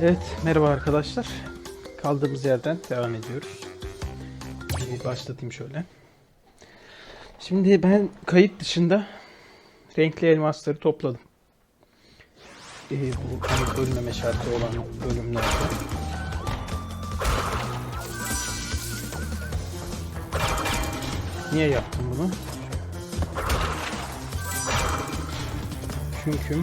Evet, merhaba arkadaşlar. Kaldığımız yerden devam ediyoruz. Bir başlatayım şöyle. Şimdi ben kayıt dışında renkli elmasları topladım. Ee, bu hani ölmeme şartı olan bölümlerde. Niye yaptım bunu? Çünkü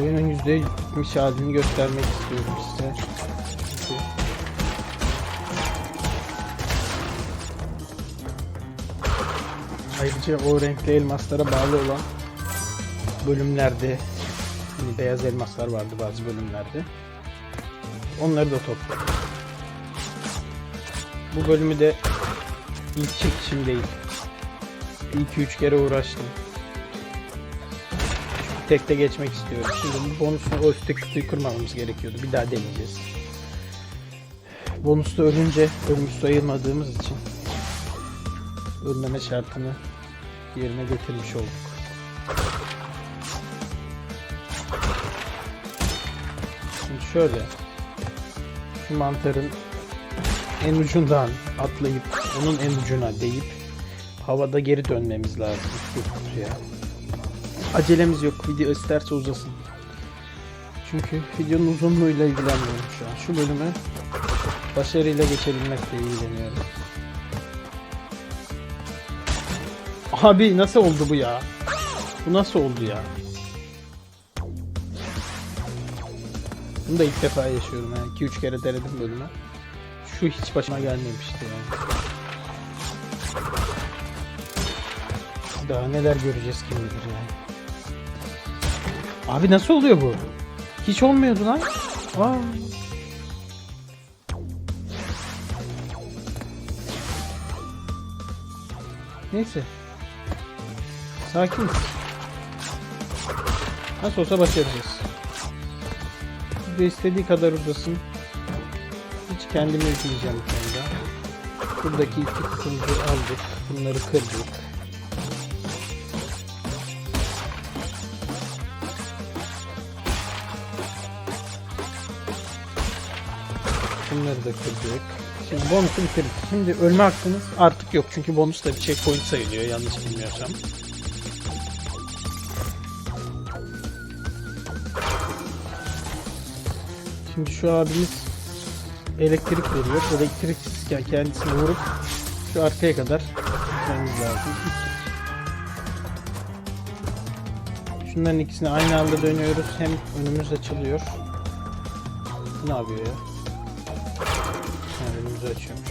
oyunun %70 halini göstermek istiyorum size. Ayrıca o renkli elmaslara bağlı olan bölümlerde hani beyaz elmaslar vardı bazı bölümlerde. Onları da topladım. Bu bölümü de ilk çekişim değil. 2-3 kere uğraştım. Tekte geçmek istiyorum. Şimdi bu bonusunu o üstteki kutuyu kırmamamız gerekiyordu. Bir daha deneyeceğiz. Bonusta ölünce ölmüş sayılmadığımız için ölmeme şartını yerine getirmiş olduk. Şimdi şöyle şu mantarın en ucundan atlayıp onun en ucuna değip havada geri dönmemiz lazım şu kutuya. Acelemiz yok. Video isterse uzasın. Çünkü videonun uzunluğuyla ilgilenmiyorum şu an. Şu bölümü başarıyla geçebilmekle ilgileniyorum. Abi nasıl oldu bu ya? Bu nasıl oldu ya? Bunu da ilk defa yaşıyorum yani. 2-3 kere denedim bölümü. Şu hiç başıma gelmemişti yani. Daha neler göreceğiz kim bilir yani. Abi nasıl oluyor bu? Hiç olmuyordu lan. Aa. Neyse. Sakin. Nasıl olsa başaracağız. Burada istediği kadar uzasın. Hiç kendimi üzmeyeceğim bu. Buradaki iki kutumuzu aldık. Bunları kırdık. Bunları da kırdık. Şimdi bonusu bitirdik. Şimdi ölme hakkımız artık yok. Çünkü bonus da bir checkpoint sayılıyor yanlış bilmiyorsam. Şimdi şu abimiz elektrik veriyor. Elektriksizken kendisini vurup şu arkaya kadar gitmemiz lazım. Şunların ikisini aynı anda dönüyoruz. Hem önümüz açılıyor. Ne yapıyor ya? Önümüzü açıyormuş.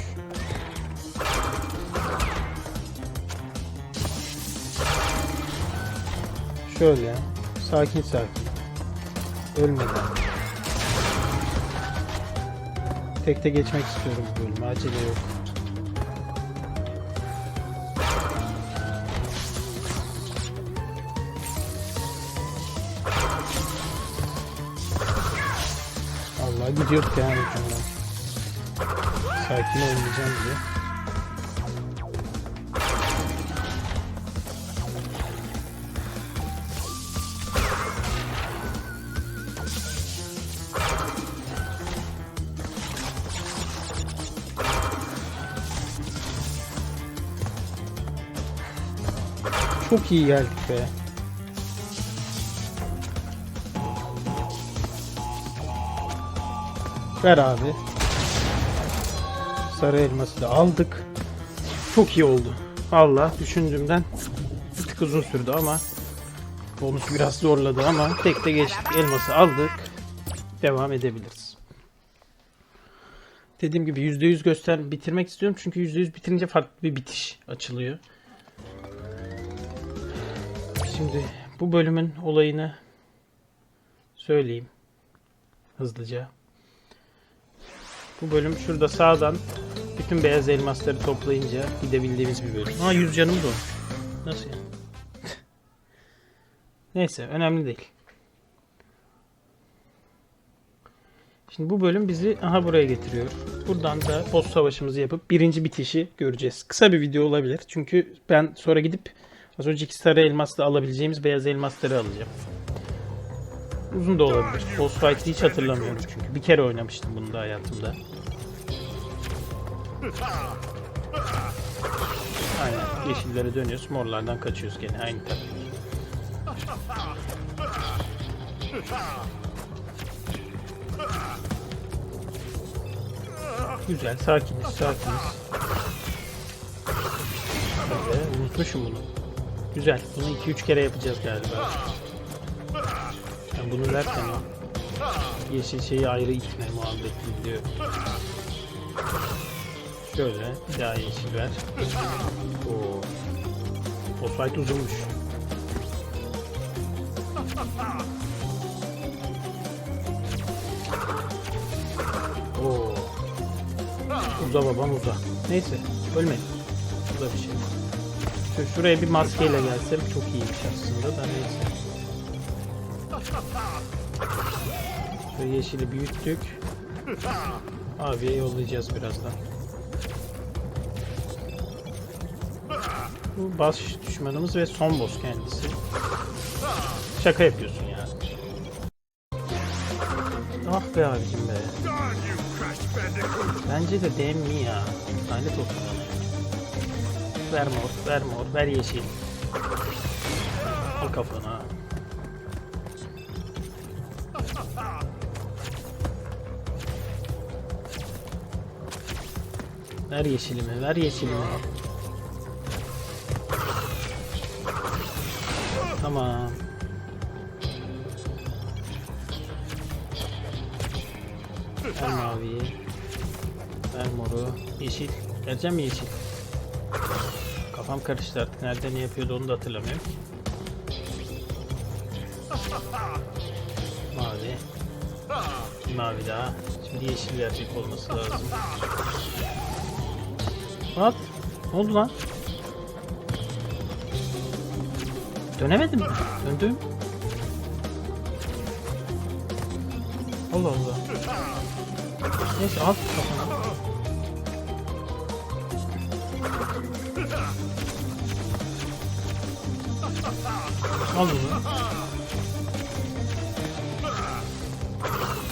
Şöyle sakin sakin ölmeden tekte geçmek istiyorum bu bölümü acele yok. Allah gidiyorduk yani. Sakin oynayacağım diye. Çok iyi geldik be. Ver abi. Sarı elması da aldık. Çok iyi oldu. Valla düşündüğümden bir tık uzun sürdü ama bonus biraz zorladı ama tek de geçtik. Elması aldık. Devam edebiliriz. Dediğim gibi %100 göster bitirmek istiyorum çünkü %100 bitirince farklı bir bitiş açılıyor. Şimdi bu bölümün olayını söyleyeyim hızlıca. Bu bölüm şurada sağdan bütün beyaz elmasları toplayınca gidebildiğimiz bir bölüm. Ha 100 canım da olmuş. Nasıl yani? Neyse önemli değil. Şimdi bu bölüm bizi aha buraya getiriyor. Buradan da boss savaşımızı yapıp birinci bitişi göreceğiz. Kısa bir video olabilir. Çünkü ben sonra gidip az önceki sarı elmasla alabileceğimiz beyaz elmasları alacağım. Uzun da olabilir. Boss fight'ı hiç hatırlamıyorum çünkü. Bir kere oynamıştım bunu da hayatımda. Aynen. Yeşillere dönüyoruz. Morlardan kaçıyoruz gene. Aynı taktik. Güzel. Sakiniz. Sakiniz. Böyle, unutmuşum bunu. Güzel. Bunu 2-3 kere yapacağız galiba. Ben bunu derken yeşil şeyi ayrı itme muhabbeti diyor. Şöyle bir daha yeşil ver. Oo. O fight uzunmuş. Oo. Uza babam uza. Neyse ölmeyin. Bu da bir şey. Şu, şuraya bir maskeyle gelsem çok iyiymiş aslında da neyse. Şu yeşili büyüttük. Abiye yollayacağız birazdan. Bu baş düşmanımız ve son boss kendisi. Şaka yapıyorsun ya. Ah be abicim be. Bence de değil mi ya? Lanet olsun bana. Ver mor, ver mor, ver yeşil. Al kafana. Ver yeşilimi, ver yeşilimi. Tamam. Ver maviyi. Ver moru. Yeşil. Vereceğim mi yeşil? Kafam karıştı artık. Nerede ne yapıyordu onu da hatırlamıyorum. Mavi. Bir mavi daha. Şimdi yeşil verecek olması lazım. What? Ne oldu lan? Dönemedim. Döndüm. Allah Allah. Neyse al kafana. Al bunu.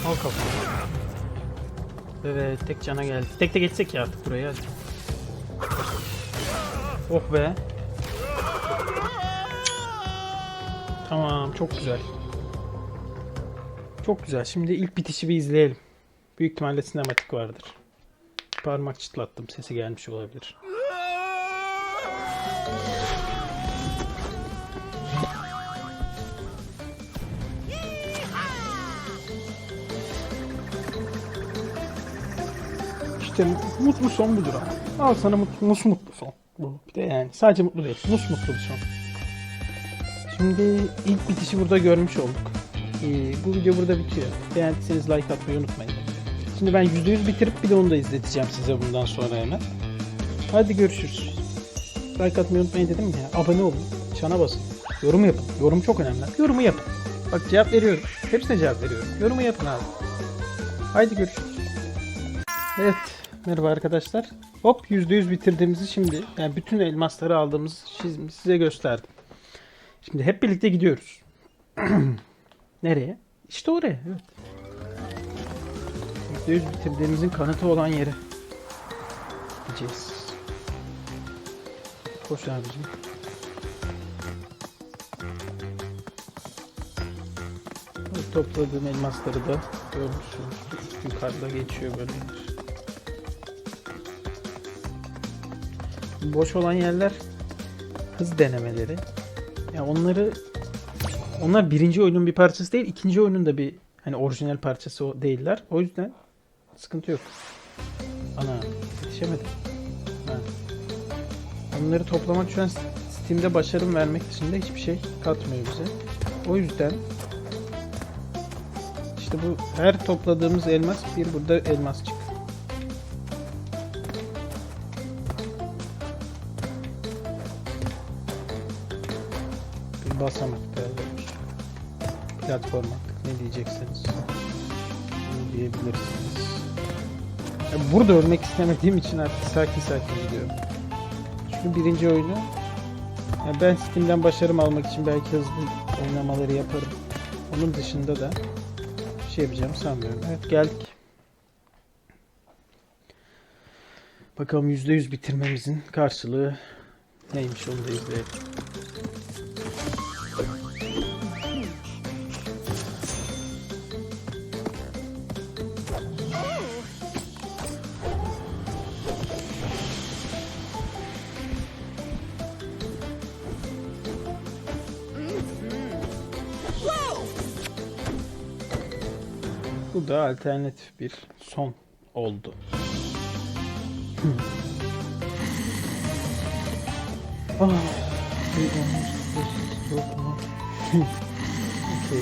Al kafana. Evet tek cana geldi. Tek de geçsek ya artık buraya hadi. Oh be. Tamam çok güzel. Çok güzel. Şimdi ilk bitişi bir izleyelim. Büyük ihtimalle sinematik vardır. Parmak çıtlattım. Sesi gelmiş olabilir. İşte mutlu son budur abi. Al sana mutlu, mus mutlu son. Bu. Bir de yani sadece mutlu değil. Mus mutlu bir son. Şimdi ilk bitişi burada görmüş olduk. Ee, bu video burada bitiyor. Beğendiyseniz like atmayı unutmayın. Şimdi ben %100 bitirip bir de onu da izleteceğim size bundan sonra hemen. Hadi görüşürüz. Like atmayı unutmayın dedim ya. Abone olun. Çana basın. Yorum yapın. Yorum çok önemli. Yorumu yapın. Bak cevap veriyorum. Hepsine cevap veriyorum. Yorumu yapın abi. Haydi görüşürüz. Evet. Merhaba arkadaşlar. Hop %100 bitirdiğimizi şimdi yani bütün elmasları aldığımız şimdi size gösterdim. Şimdi hep birlikte gidiyoruz. Nereye? İşte oraya. Evet. %100 bitirdiğimizin kanıtı olan yere gideceğiz. Koş abicim. Topladığım elmasları da görmüşsünüz. Yukarıda geçiyor böyle. Boş olan yerler hız denemeleri. Ya onları onlar birinci oyunun bir parçası değil, ikinci oyunun da bir hani orijinal parçası değiller. O yüzden sıkıntı yok. Ana yetişemedim. Ha. Onları toplamak şu an Steam'de başarım vermek dışında hiçbir şey katmıyor bize. O yüzden işte bu her topladığımız elmas bir burada elmas çık. Bir basamak derler. Platform artık ne diyeceksiniz. Bunu diyebilirsiniz. Ya burada ölmek istemediğim için artık sakin sakin gidiyorum. Şu birinci oyunu ya ben Steam'den başarım almak için belki hızlı oynamaları yaparım. Onun dışında da şey yapacağım sanmıyorum. Evet geldik. Bakalım %100 bitirmemizin karşılığı neymiş onu da izleyelim. Bu da alternatif bir son oldu. Okey.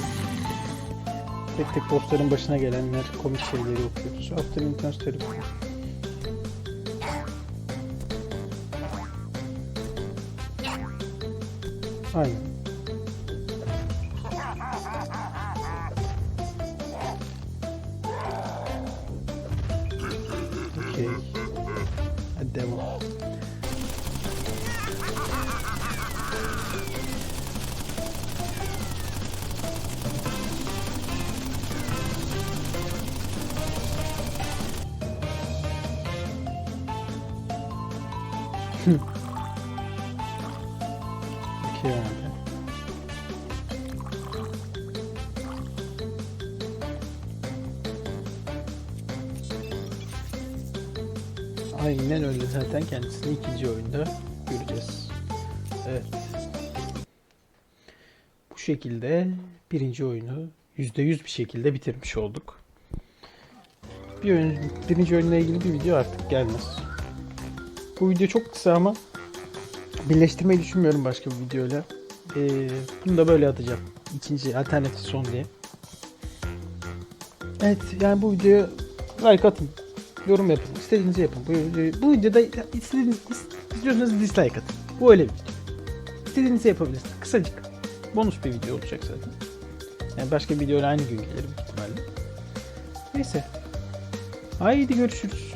Tek tek bossların başına gelenler, komik şeyleri okuyoruz. After Intense Therapy. Aynen. Okey abi. Aynen öyle zaten kendisini ikinci oyunda göreceğiz. Evet. Bu şekilde birinci oyunu %100 bir şekilde bitirmiş olduk. Bir oyun, birinci oyunla ilgili bir video artık gelmez. Bu video çok kısa ama birleştirmeyi düşünmüyorum başka bir videoyla. Ee, bunu da böyle atacağım. İkinci alternatif son diye. Evet yani bu videoya like atın. Yorum yapın. istediğinizi yapın. Bu, videoyu- bu videoda istediğiniz, istiyorsanız dislike atın. Bu öyle bir video. İstediğinizi yapabilirsiniz. Kısacık. Bonus bir video olacak zaten. Yani başka bir videoyla aynı gün gelir büyük ihtimalle. Neyse. Haydi görüşürüz.